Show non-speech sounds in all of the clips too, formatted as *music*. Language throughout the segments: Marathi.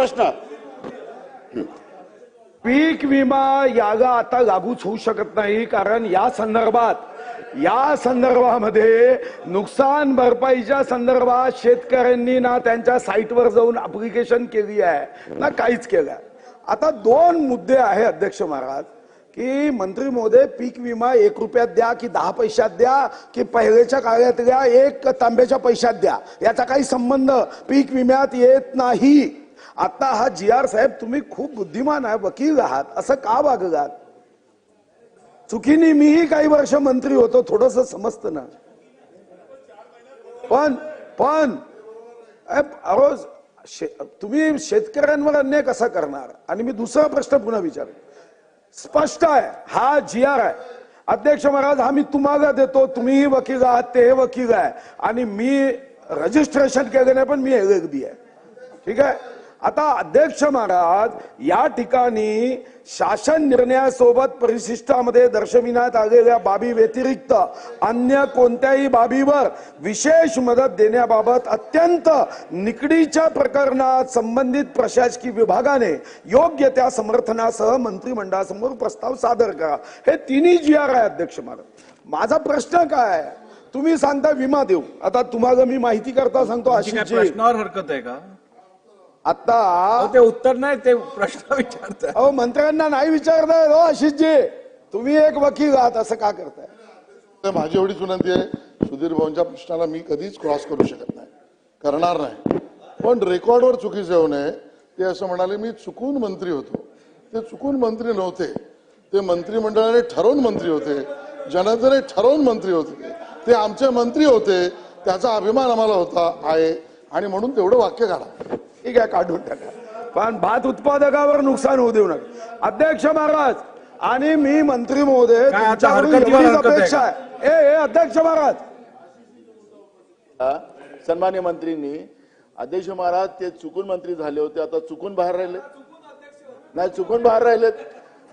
प्रश्न. पीक विमा यागा आता लागूच होऊ शकत नाही कारण या संदर्भात या संदर्भामध्ये नुकसान भरपाईच्या संदर्भात शेतकऱ्यांनी ना त्यांच्या साईटवर जाऊन अप्लिकेशन केली आहे ना काहीच केलं आता दोन मुद्दे आहे अध्यक्ष महाराज की मंत्री महोदय पीक विमा एक रुपयात द्या की दहा पैशात द्या की पहिल्याच्या काळात द्या एक तांब्याच्या पैशात द्या याचा काही संबंध पीक विम्यात येत नाही. आता हा जी आर साहेब तुम्ही खूप बुद्धिमान आहे वकील आहात असं का वागलात? चुकीने मीही काही वर्ष मंत्री होतो थोडस समजतं ना. पण पण अरोज शे- तुम्ही शेतकऱ्यांवर अन्याय कसा करणार? आणि मी दुसरा प्रश्न पुन्हा विचार स्पष्ट आहे हा जी आर आहे. अध्यक्ष महाराज हा मी तुम्हाला देतो तुम्हीही वकील आहात ते वकील आहे. आणि मी रजिस्ट्रेशन केलं नाही पण मी एल आहे. ठीक आहे? आता अध्यक्ष महाराज या ठिकाणी शासन निर्णयासोबत परिशिष्टामध्ये दर्शविण्यात आलेल्या बाबी व्यतिरिक्त अन्य कोणत्याही बाबीवर विशेष मदत देण्याबाबत अत्यंत निकडीच्या प्रकरणात संबंधित प्रशासकीय विभागाने योग्य त्या समर्थनासह मंत्रिमंडळासमोर प्रस्ताव सादर करा. हे तिन्ही जी आर आहे अध्यक्ष महाराज. माझा प्रश्न काय? तुम्ही सांगता विमा देऊ. आता तुम्हाला मी माहिती करता सांगतो अशी प्रश्नावर हरकत आहे का? आता ते उत्तर नाही ते प्रश्न *laughs* विचारतात अहो मंत्र्यांना नाही विचारताय हो आशिषजी तुम्ही एक वकील आहात असं का करताय? तर माझी एवढीच विनंती आहे सुधीर भाऊंच्या प्रश्नाला मी कधीच क्रॉस करू शकत नाही. करणार नाही. पण रेकॉर्डवर चुकीचं येऊ नये ते असं म्हणाले मी चुकून मंत्री होतो. ते चुकून मंत्री नव्हते. ते मंत्रिमंडळाने ठरवून मंत्री होते. जनतेने ठरवून मंत्री होते. ते आमचे मंत्री होते. त्याचा अभिमान आम्हाला होता आहे. आणि म्हणून तेवढं वाक्य काढा. ठीक आहे काढून टाका. पण भात उत्पादकावर नुकसान होऊ देऊ नका. अध्यक्ष महाराज आणि मी मंत्री महोदय अपेक्षा? आहे. ए ए, अध्यक्ष महाराज. सन्मान्य मंत्रींनी अध्यक्ष महाराज ते चुकून मंत्री झाले होते आता चुकून बाहेर राहिले. नाही चुकून बाहेर राहिलेत.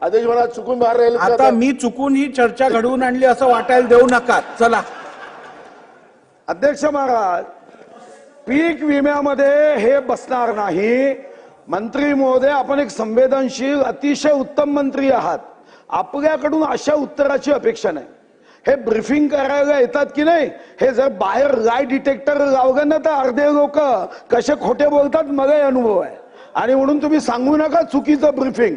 अध्यक्ष महाराज चुकून बाहेर राहिले आता मी चुकून ही चर्चा घडवून आणली असं वाटायला देऊ नका. चला. अध्यक्ष महाराज पीक विम्यामध्ये हे बसणार नाही. मंत्री महोदय आपण एक संवेदनशील अतिशय उत्तम मंत्री आहात. आपल्याकडून अशा उत्तराची अपेक्षा नाही. हे ब्रीफिंग करायला येतात की नाही हे जर बाहेर लाय डिटेक्टर लावलं ना तर अर्धे लोक कसे खोटे बोलतात मलाही अनुभव आहे. आणि म्हणून तुम्ही सांगू नका चुकीचं ब्रिफिंग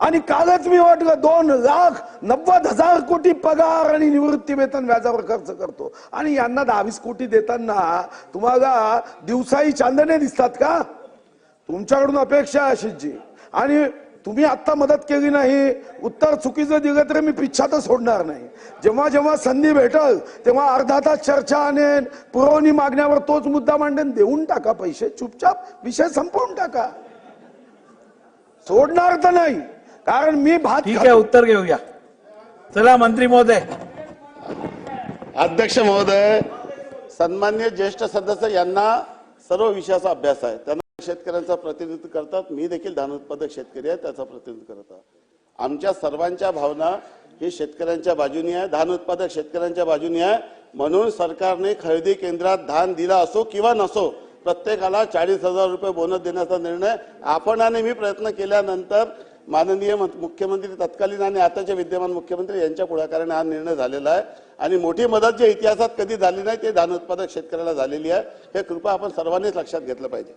आणि कालच मी वाटलं दोन लाख नव्वद हजार कोटी पगार आणि निवृत्ती वेतन व्याजावर खर्च करतो. आणि यांना दहावीस कोटी देताना तुम्हाला दिवसाही चांदणे दिसतात का? तुमच्याकडून अपेक्षा आहे अशीची आणि तुम्ही आत्ता मदत केली नाही उत्तर चुकीचं दिलं तरी मी पिच्छातच सोडणार नाही. जेव्हा जेव्हा संधी भेटल तेव्हा अर्धा तास चर्चा आणेन पुरवणी मागण्यावर तोच मुद्दा मांडेन देऊन टाका पैसे चुपचाप विषय संपवून टाका. सोडणार तर नाही. कारण मी भात ठीक आहे उत्तर घेऊया. चला मंत्री महोदय. अध्यक्ष महोदय सन्मान्य ज्येष्ठ सदस्य यांना सर्व विषयाचा अभ्यास आहे. त्यांना शेतकऱ्यांचा प्रतिनिधित्व करतात. मी देखील धान उत्पादक शेतकरी आहे त्याचा प्रतिनिधित्व करत आहे. आमच्या सर्वांच्या भावना ही शेतकऱ्यांच्या बाजूनी आहे धान उत्पादक शेतकऱ्यांच्या बाजूनी आहे. म्हणून सरकारने खरेदी केंद्रात धान दिला असो किंवा नसो प्रत्येकाला चाळीस हजार रुपये बोनस देण्याचा निर्णय आपण आणि मी प्रयत्न केल्यानंतर माननीय मुख्यमंत्री तत्कालीन आणि आताचे विद्यमान मुख्यमंत्री यांच्या पुढाकाराने हा निर्णय झालेला आहे. आणि मोठी मदत जी इतिहासात कधी झाली नाही ते धान उत्पादक शेतकऱ्याला झालेली आहे. हे कृपा आपण सर्वांनीच लक्षात घेतलं पाहिजे.